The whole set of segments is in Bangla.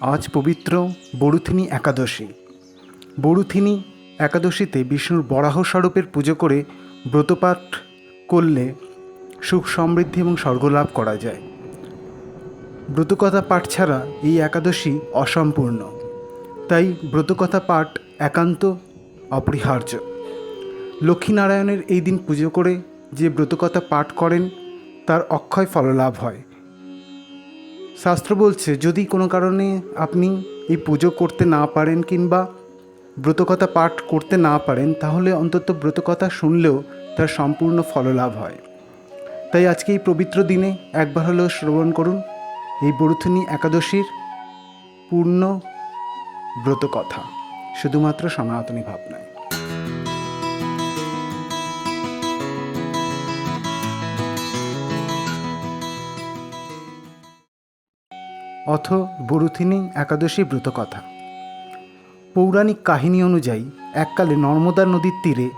আজ পবিত্র বরুথিনী একাদশী। বরুথিনী একাদশীতে বিষ্ণুর বরাহ স্বরূপের পুজো করে ব্রতপাঠ করলে সুখ সমৃদ্ধি এবং স্বর্গলাভ করা যায়। ব্রতকথা পাঠ ছাড়া এই একাদশী অসম্পূর্ণ। তাই ব্রতকথা পাঠ একান্ত অপরিহার্য। লক্ষ্মীনারায়ণের এই দিন পুজো করে যে ব্রতকথা পাঠ করেন, তার অক্ষয় ফললাভ হয়। শাস্ত্র বলছে, যদি কোনো কারণে আপনি এই পুজো করতে না পারেন কিংবা ব্রতকথা পাঠ করতে না পারেন, তাহলে অন্তত ব্রতকথা শুনলেও তার সম্পূর্ণ ফললাভ হয়। তাই আজকে এই পবিত্র দিনে একবার হলেও শ্রবণ করুন। এই বরুথিনী একাদশীর পূর্ণ ব্রতকথা, শুধুমাত্র সনাতনী ভাবনায়। অথ বরুথিনী একাদশী ব্রতকথা। পৌরাণিক কাহিনী অনুযায়ী, এককালে নর্মদা নদীর তীরে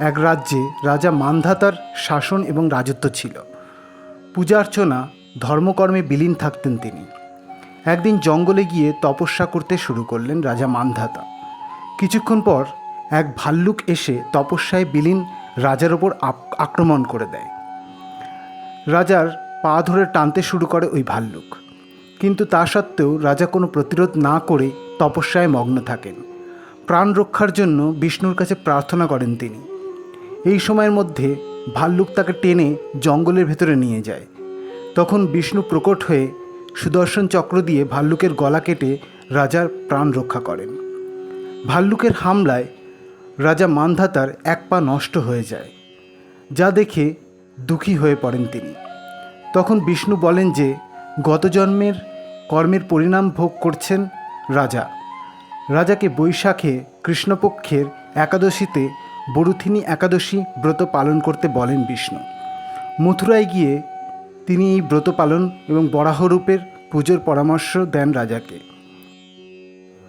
এক রাজ্যে রাজা মান্ধাতার শাসন এবং রাজত্ব ছিল। পূজার্চনা ধর্মকর্মে বিলীন থাকতেন তিনি। একদিন জঙ্গলে গিয়ে তপস্যা করতে শুরু করলেন রাজা মান্ধাতা। কিছুক্ষণ পর এক ভাল্লুক এসে তপস্যায় বিলীন রাজার ওপর আক্রমণ করে দেয়। রাজার পা ধরে টানতে শুরু করে ওই ভাল্লুক। কিন্তু তা সত্ত্বেও রাজা কোনো প্রতিরোধ না করে তপস্যায় মগ্ন থাকেন। প্রাণ রক্ষার জন্য বিষ্ণুর কাছে প্রার্থনা করেন তিনি। এই সময়ের মধ্যে ভাল্লুক তাকে টেনে জঙ্গলের ভেতরে নিয়ে যায়। তখন বিষ্ণু প্রকট হয়ে সুদর্শন চক্র দিয়ে ভাল্লুকের গলা কেটে রাজার প্রাণ রক্ষা করেন। ভাল্লুকের হামলায় রাজা মান্ধাতার এক পা নষ্ট হয়ে যায়, যা দেখে দুঃখী হয়ে পড়েন তিনি। তখন বিষ্ণু বলেন যে গত জন্মের কর্মের পরিণাম ভোগ করছেন রাজা। রাজাকে বৈশাখে কৃষ্ণপক্ষের একাদশীতে বরুথিনী একাদশী ব্রত পালন করতে বলেন বিষ্ণু। মথুরায় গিয়ে তিনি এই ব্রত পালন এবং বরাহরূপের পুজোর পরামর্শ দেন রাজাকে।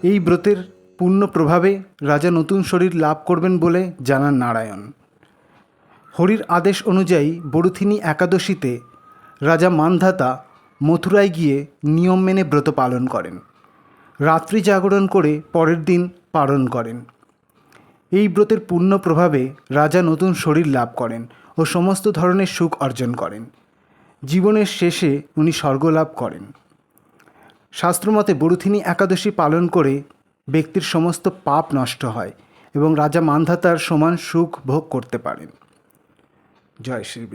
এই ব্রতের পূর্ণ প্রভাবে রাজা নতুন শরীর লাভ করবেন বলে জানান নারায়ণ। হরির আদেশ অনুযায়ী বরুথিনী একাদশীতে রাজা মান্ধাতা মথুরায় গিয়ে নিয়ম মেনে ব্রত পালন করেন। রাত্রি জাগরণ করে পরের দিন পালন করেন। এই ব্রতের পূর্ণ প্রভাবে রাজা নতুন শরীর লাভ করেন ও সমস্ত ধরনের সুখ অর্জন করেন। জীবনের শেষে উনি স্বর্গ লাভ করেন। শাস্ত্রমতে বরুথিনী একাদশী পালন করে ব্যক্তির সমস্ত পাপ নষ্ট হয় এবং রাজা মান্ধাতার সমান সুখ ভোগ করতে পারেন। জয় শ্রী